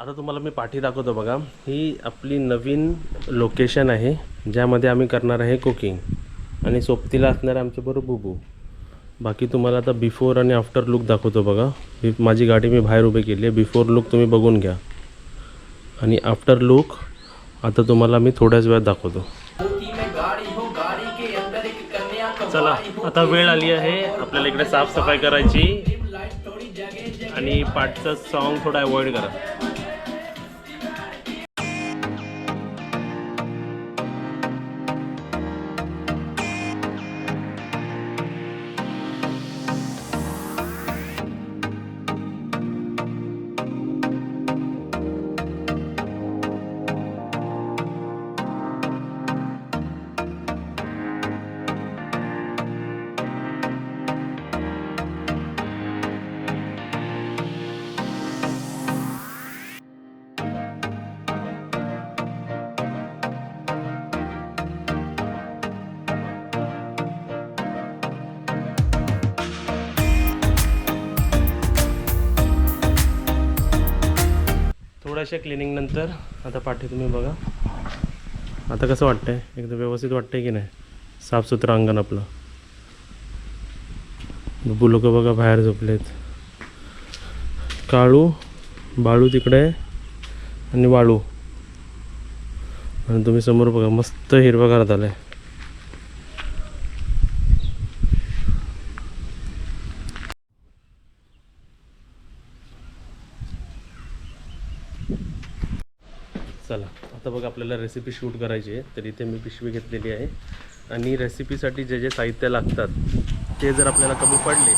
आता तुम्हाला मी पाठी दाखवतो बघा. ही आपली नवीन लोकेशन आहे ज्यामध्ये आम्ही करणार आहे कुकिंग आणि सोबतीला असणार आहे आमच्या बरोबर बुबू. बाकी तुम्हाला आता बिफोर आणि आफ्टर लुक दाखवतो बघा. माझी गाडी मी बाहेर उभी केली आहे. बिफोर लुक तुम्ही बघून घ्या. आणि आफ्टर लुक आता तुम्हाला मी थोड्याच वेळात दाखवतो. चला आता वेळ आली आहे आपल्याला इकडे साफसफाई करायची. आणि पाठचं सॉन्ग थोडं अवॉइड करा. थोड्याशा क्लिनिंग नंतर आता पाठी तुम्ही बघा. आता कसं वाटतंय? एकदम व्यवस्थित वाटतंय की नाही? साफसुथरं अंगण आपलं. बबू लोक बघा बाहेर झोपलेत. काळू बाळू तिकडे आणि वाळू. आणि तुम्ही समोर बघा मस्त हिरवागार आहे चला आता बघा आपल्याला रेसिपी शूट करायची आहे तर इथे मी पिशवी घेतलेली आहे. आणि रेसिपीसाठी जे जे साहित्य लागतात ते जर आपल्याला कमी पडले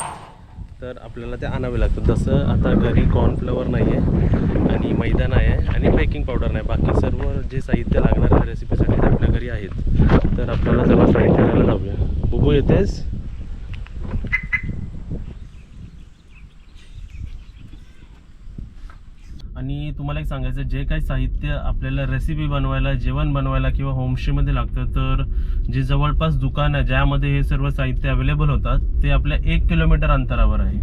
तर आपल्याला ते आणावे लागतात. जसं आता घरी कॉर्नफ्लॉवर नाही आहे आणि मैदा नाही आहे आणि बेकिंग पावडर नाही. बाकी सर्व जे साहित्य लागणार आहे रेसिपीसाठी ते आपल्या घरी आहेत. तर आपल्याला सर्व साहित्य आणायला जाऊया बुबू येतेस आणि तुम्हाला एक सांगायचं जे काही साहित्य आपल्याला रेसिपी बनवायला जेवण बनवायला किंवा होमस्टेमध्ये लागतं तर जे जवळपास दुकान आहे ज्यामध्ये हे सर्व साहित्य अवेलेबल होतात ते आपल्या एक किलोमीटर अंतरावर आहे.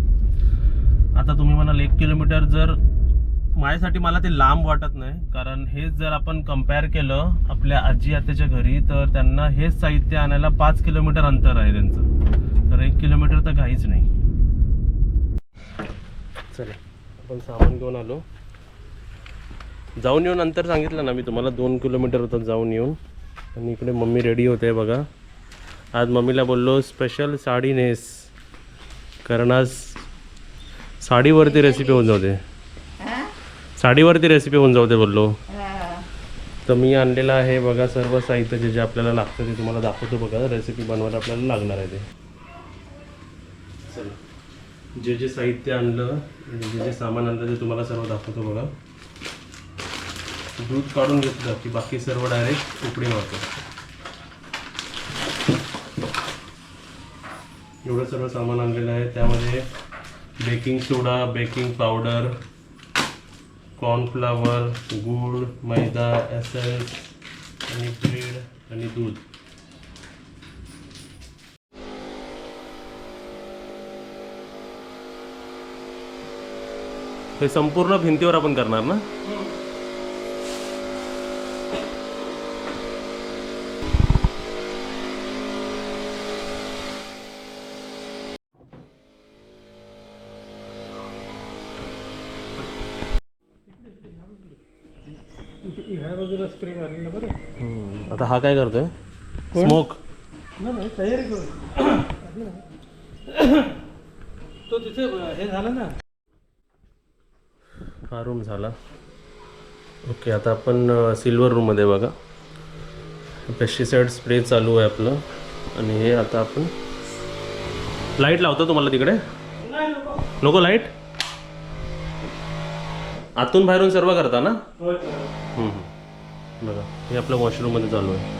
आता तुम्ही म्हणाल एक किलोमीटर जर माझ्यासाठी मला ते लांब वाटत नाही कारण हेच जर आपण कंपेअर केलं आपल्या आजी आत्याच्या घरी तर त्यांना हेच साहित्य आणायला पाच किलोमीटर अंतर आहे त्यांचं. तर एक किलोमीटर तर काहीच नाही. चला आपण सामान घेऊन आलो. जाऊन येऊन अंतर सांगितलं ना मी तुम्हाला दोन किलोमीटर होतं जाऊन येऊन. आणि इकडे मम्मी रेडी होते बघा. आज मम्मीला बोललो स्पेशल साडी नेस. कारण आज साडीवरती रेसिपी होऊन जाऊ दे. साडीवरती रेसिपी होऊन जाऊ दे बोललो. तर मी आणलेलं आहे बघा सर्व साहित्य जे जे आपल्याला लागतं ते तुम्हाला दाखवतो बघा. रेसिपी बनवायला आपल्याला लागणार आहे ते. चला. जे जे साहित्य आणलं आणि जे जे सामान आणलं ते तुम्हाला सर्व दाखवतो बघा. दूध काढून घेतलं की बाकी सर्व डायरेक्ट उकडी मारतो एवढं सर्व सामान आणलेलं आहे. त्यामध्ये baking soda baking powder cornflour गूळ मैदा एसेन्स आणि ब्रेड आणि दूध. हे संपूर्ण भिंतीवर आपण करणार ना? हो ह्या बाजूला स्प्रे मारलेला बरं. हम्म. आता हा काय करतोय? स्मोक नाही नाही तयारी करू. तो तिथे हे झालं ना. हा रूम झाला. ओके आता आपण सिल्वर रूममध्ये बघा. पेस्टिसाइड स्प्रे चालू आहे आपलं. आणि हे आता आपण लाइट लावतो तुम्हाला तिकडे? नाही नको. नको लाइट आतून बाहेरून सर्व करता ना? होय. हम्म, हम्म. बघा हे आपलं वॉशरूममध्ये चालू आहे.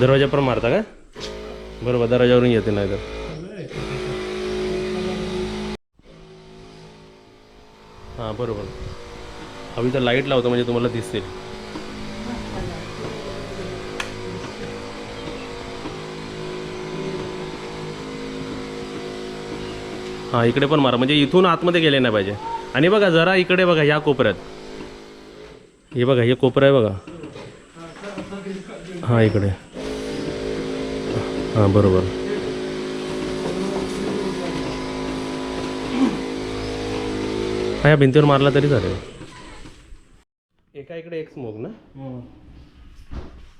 दरवाजा पण मारता का? बरोबर दरवाजावरून येते नाही तर हां बरोबर. हवी तर लाइट लावतो म्हणजे तुम्हाला दिसतील हां इकडे पण मारा. म्हणजे इथून आतमध्ये गेले नाही पाहिजे. आणि बघा जरा इकडे बघा या कोपऱ्यात. हे बघा हे कोपरं आहे बघा. हां इकडे. हां बरोबर. हा या भिंतीवर मारला तरी चालेल. एका इकडे एक स्मोक ना?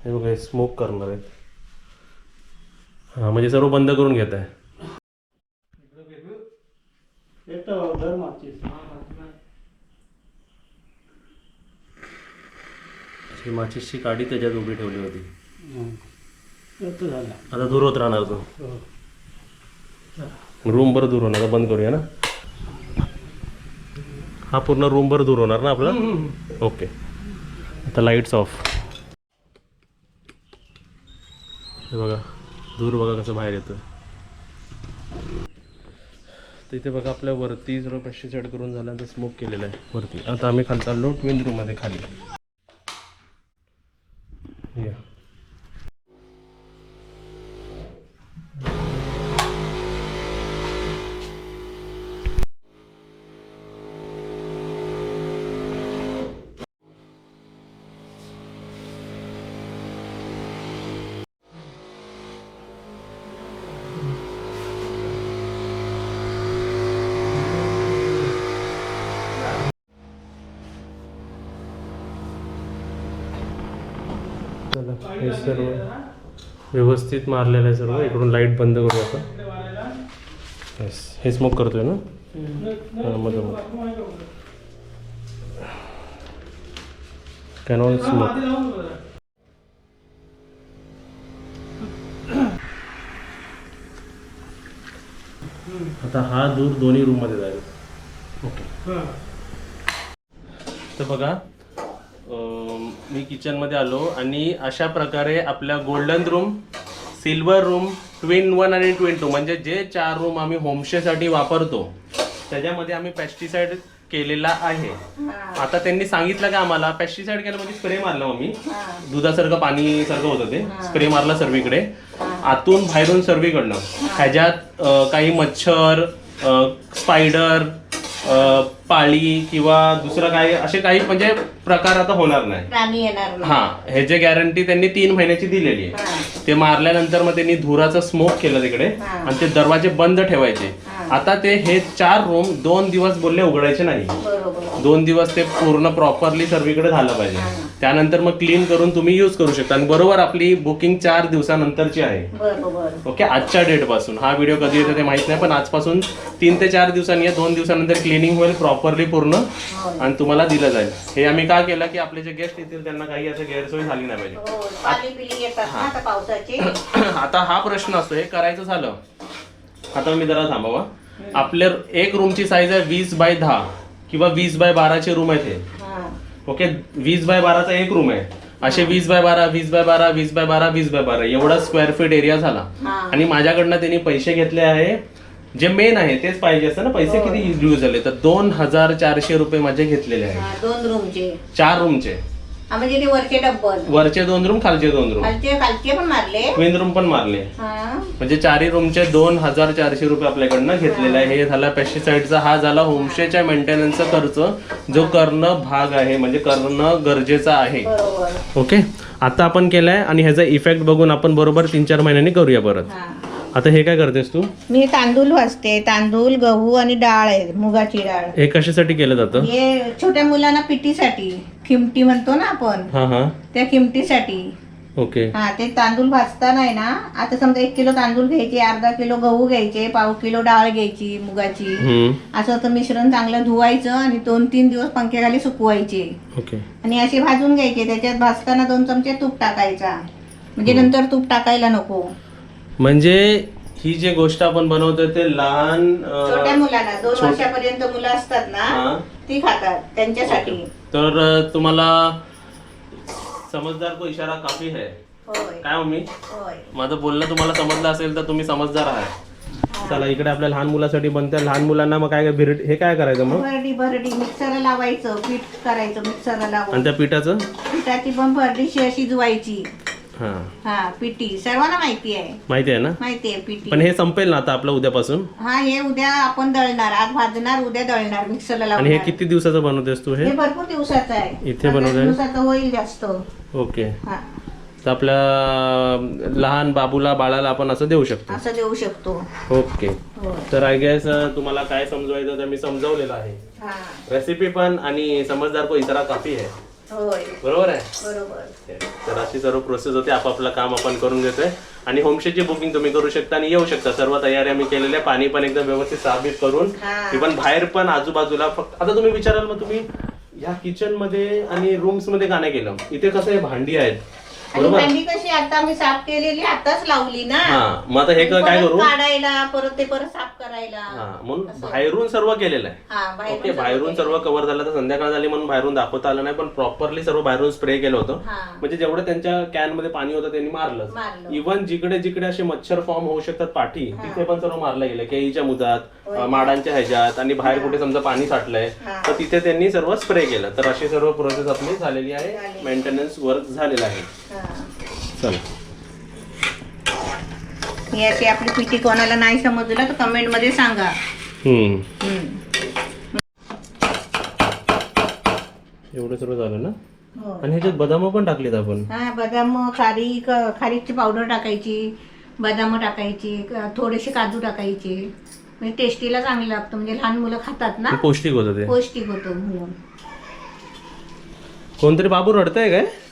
हे बघा स्मोक करणार आहेत. हां म्हणजे सर्व बंद करून घेत आहे. दर मागची. अशी माचीसची काडी त्याच्यात उभी ठेवली होती. झाला. आता दूर होत राहणार तो. हो. रूम बरं दूर होणार आता बंद करूया ना? हा पूर्ण रूम बरं दूर होणार ना आपला? ओके. आता लाईट्स ऑफ हे बघा दूर बघा कसं बाहेर येतं तर इथे बघा आपल्या वरती सर्व पेस्टिसाईड करून झाल्यानंतर स्मोक केलेलं आहे. वरती. आता आम्ही खाली चाललो ट्विन रूममध्ये खाली. या चला हे सर्व व्यवस्थित मारलेलं आहे सर्व. इकडून लाइट बंद करू आता येस हे स्मोक करतोय ना? हां मग कॅनॉन स्मोक आता हा दूर दोन्ही रूममध्ये जाईल. ओके हां. तर बघा मी किचनमध्ये आलो आणि अशा प्रकारे आपल्या golden room silver room twin one आणि ट्विन टू म्हणजे जे चार रूम आम्ही होमस्टेसाठी वापरतो त्याच्यामध्ये आम्ही पेस्टिसाइड केलेला आहे. आता त्यांनी सांगितलं का आम्हाला पेस्टिसाइड केलं म्हणजे स्प्रे मारला मी दुधासारखं पाणी सारखं होतं ते. स्प्रे मारला सर्वीकडे. आतून बाहेरून सर्वीकडनं. ह्याच्यात काही मच्छर स्पायडर पाळी किंवा दुसरं काही असे काही म्हणजे प्रकार आता होणार नाही प्राणी येणार नाही. हा हे जे गॅरंटी त्यांनी तीन महिन्याची दिलेली आहे हा. ते मारल्यानंतर मग त्यांनी धुराचा स्मोक केलं तिकडे हा. आणि ते दरवाजे बंद ठेवायचे हा. आता ते हे चार रूम दोन दिवस बोलले उघडायचे नाही. दोन दिवस ते पूर्ण प्रॉपरली सर्वीकडे झालं पाहिजे. त्यानंतर मग क्लीन करून तुम्ही युज करू शकता. आणि बरोबर आपली बुकिंग चार दिवसानंतरची आहे. ओके आजच्या डेटपासून. हा व्हिडिओ कधी येतो ते माहीत नाही पण आजपासून तीन ते चार दिवसांनी या दोन दिवसानंतर क्लिनिंग होईल प्रॉपरली पूर्ण. आणि तुम्हाला दिलं जाईल. हे आम्ही का केलं की आपले जे गेस्ट येतील त्यांना काही असं गैरसोय झाली नाही पाहिजे. हो आता हा प्रश्न असतो हे करायचं झालं. आता मी जरा थांबावा. आपल्या एक रूमची साईज आहे वीस बाय दहा किंवा वीस बाय बाराचे रूम आहेत हे. हा. ओके वीस बाय बाराचा एक रूम आहे. असे वीस बाय बारा वीस बाय बारा वीस बाय बारा वीस बाय बारा. एवढा स्क्वेअर फीट एरिया झाला. हा. आणि माझ्याकडनं त्यांनी पैसे घेतले आहे. जे मेन आहे तेच पाहिजे असतं ना. पैसे किती यूज झाले? तर दोन हजार चारशे रुपये माझे घेतलेले आहे हा, दोन रूमचे चार रूमचे हा, म्हणजे ते वरचे डब्बल. वरचे दोन रूम खालचे दोन रूम खालचे खालचे पण मारले. ट्विन रूम पण मारले. म्हणजे चारही रूमचे दोन हजार चारशे रुपये आपल्याकडनं घेतलेले आहे. हे. झाला पेस्टिसाइडचा हा झाला होमस्टेच्या मेंटेनन्सचा खर्च जो करणं भाग आहे. म्हणजे करणं गरजेचं आहे. ओके आता आपण केलाय आणि ह्याचा इफेक्ट बघून आपण बरोबर तीन चार महिन्यांनी करूया परत. हा. आता हे काय करतेस तू? मी तांदूळ भाजते तांदूळ गहू आणि डाळ आहे मुगाची डाळ. हे कशासाठी केलं जातं? हे छोट्या मुलांना पिटीसाठी खिमटी म्हणतो ना आपण. हा हा. त्या खिमटीसाठी. ओके. हा ते तांदूळ भाजताना आहे ना आता समजा एक किलो तांदूळ घ्यायचे अर्धा किलो गहू घ्यायचे पाव किलो डाळ घ्यायची मुगाची. हम्म. असं तर मिश्रण चांगलं धुवायचं आणि दोन तीन दिवस पंख्याखाली सुकवायचे. ओके. आणि असे भाजून घ्यायचे त्याच्यात भाजताना दोन चमचे तूप टाकायचा. म्हणजे नंतर तूप टाकायला नको. म्हणजे ही जी गोष्ट आपण बनवतोय ते लहान अं, छोट्या मुलांना दोन छोट- वर्षापर्यंत मुलं असतात ना. ती खातात त्यांच्यासाठी. तर अं, तुम्हाला समजदार को इशारा काफी है. होय. काय मम्मी? होय. माझं बोलणं तुम्हाला समजलं असेल तर तुम्ही समजदार आहात. चला इकडे आपल्या लहान मुलासाठी बनतं लहान मुलांना मग काय काय बिरड हे काय करायचं मग? भरडी भरडी मिक्सरला लावायचं पीठ करायचं मिक्सरला आणि लावून त्या पिठाचं? पिठाची पण भरडी शि- शिजवायची. हां. हा पिठी सर्वांना माहिती आहे. माहिती आहे ना? माहिती आहे पिठी पण हे संपेल ना आता आपलं उद्यापासून? हा हे उद्या आपण दळणार. आज भाजणार उद्या दळणार मिक्सरला आणि हे लावणार. किती दिवसाचं बनवतेस तू हे? हे भरपूर दिवसाचं आहे. इथे बनवलंय? दिवसाचं होईल जास्त. ओके. हा. तर आपल्या लहान बाबूला बाळाला आपण असं देऊ शकतो? असं देऊ शकतो. ओके. हो. तर आय गेस तुम्हाला काय समजवायचं तर मी समजवलेलं आहे. हा. रेसिपी पण आणि समजदार को इतरा काफी आहे होय. बरोबर आहे? बरोबर. तर अशी सर्व प्रोसेस होते. आपापलं काम आपण करून घेतोय. आणि होमस्टेची बुकिंग तुम्ही करू शकता आणि येऊ शकता. सर्व तयारी आम्ही केलेली आहे. पाणी पण एकदम व्यवस्थित साफीत करून. हा. इव्हन बाहेर पण आजूबाजूला फक्त आता तुम्ही विचाराल मग तुम्ही ह्या किचनमध्ये आणि रूम्समध्ये का नाही गेलं इथे कसं आहे? भांडी आहेत. आणि बरोबर? भांडी कशी आता मी साफ केलेली आताच लावली ना. हा मग आता हे क- काय परत करू? काढायला परत ते परत साफ करायला. हा म्हणून बाहेरून सर्व केलेलं आहे. हा ओके बाहेरून सर्व कव्हर झालं तर संध्याकाळ झाली म्हणून बाहेरून दाखवता आलं नाही पण प्रॉपरली सर्व बाहेरून स्प्रे केलं होतं. हा. म्हणजे जेवढं त्यांच्या कॅनमध्ये पाणी होतं त्यांनी मारलं मारलं. इव्हन जिकडे जिकडे असे मच्छर फॉर्म होऊ शकतात पाठी तिथे पण सर्व मारलं गेलं. केळीच्या मुदात अं, माडांच्या ह्याच्यात आणि बाहेर कुठे समजा पाणी साठलंय हा. तर तिथे त्यांनी सर्व स्प्रे केलं. तर अशी सर्व प्रोसेस आपली झालेली आहे. मेंटेनन्स वर्क झालेलं आहे. हा. चला. ही अशी आपली पिठी कोणाला नाही समजलं तर कमेंटमध्ये सांगा. एवढं सर्व झालं ना? हो. आणि ह्याच्यात बदाम पण टाकलीत आपण. हा बदाम खारीक खारीकची पावडर टाकायची बदाम टाकायची थोडेसे काजू टाकायचे. म्हणजे टेस्टीला चांगलं लागतं. म्हणजे लहान मुलं खातात ना? पौष्टिक होतं ते. पौष्टिक होतो म्हणून कोणतरी बाबू रडतंय काय? हा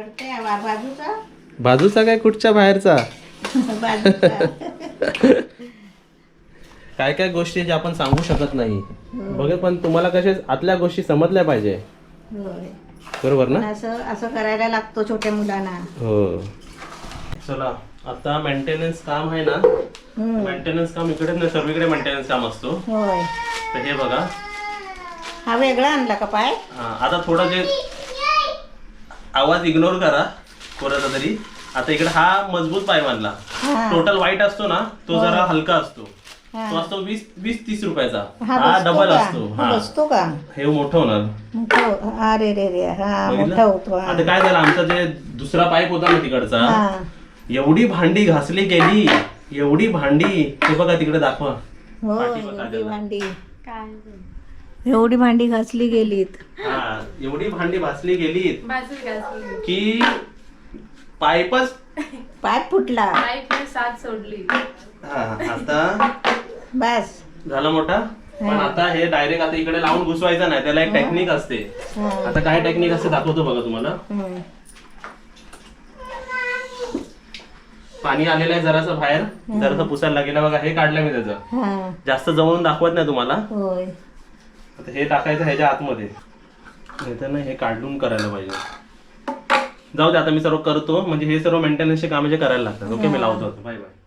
रडते बाजूचा? बाजूचा काय कुठच्या बाहेरचा? काय काय गोष्टी ज्या आपण सांगू शकत नाही. बघ पण तुम्हाला कशा आतल्या गोष्टी समजल्या पाहिजे. बरोबर ना? असं असं करायला लागतो छोट्या मुलांना. हो. चला आता मेंटेनन्स काम आहे ना. मेंटेनन्स काम इकडेच नाही सर्वीकडे मेंटेनन्स काम असतो. तर हे बघा. हा वेगळा आणला का पाय? हा, आता थोडं जे आवाज इग्नोर करा कोणाचा तरी. आता इकडे हा मजबूत पाय बांधला. हा. टोटल वाईट असतो ना तो जरा हलका असतो. हा. तो असतो वीस वीस तीस रुपयाचा. हा हा डबल? असतो. हा हा. बसतो का? हे मोठं होणार. मोठं अरे रे रे हा बघितलं? मोठा होतो हा. आता काय झालं आमचा जे दुसरा पाईप होता ना तिकडचा हा. एवढी भांडी घासली गेली एवढी भांडी. हे बघा तिकडे दाखवा. हो पाठी बघा एवढी त्याला. भांडी. एवढी भांडी घासली गेलीत. हा एवढी भांडी भासली गेली की पाईपच पाय फुटला. साथ सोडली. हा आता बस. झाला मोठा. पण आता हे डायरेक्ट आता इकडे लावून घुसवायचं नाही त्याला एक टेक्निक असते. आता काय टेक्निक असते दाखवतो बघा तुम्हाला. हम्म. पाणी आलेलं आहे जरासं बाहेर. जरासं पुसायला लागेल. बघा हे काढलं मी त्याचं. हा. जास्त जवळून दाखवत नाही तुम्हाला. होय. आता हे टाकायचं ह्याच्या आतमध्ये. नाहीतर ना हे काढून करायला पाहिजे. जाऊ दे आता मी सर्व करतो. म्हणजे हे सर्व मेंटेनन्सचे काम जे करायला लागतात. ओके मी लावतो बाय बाय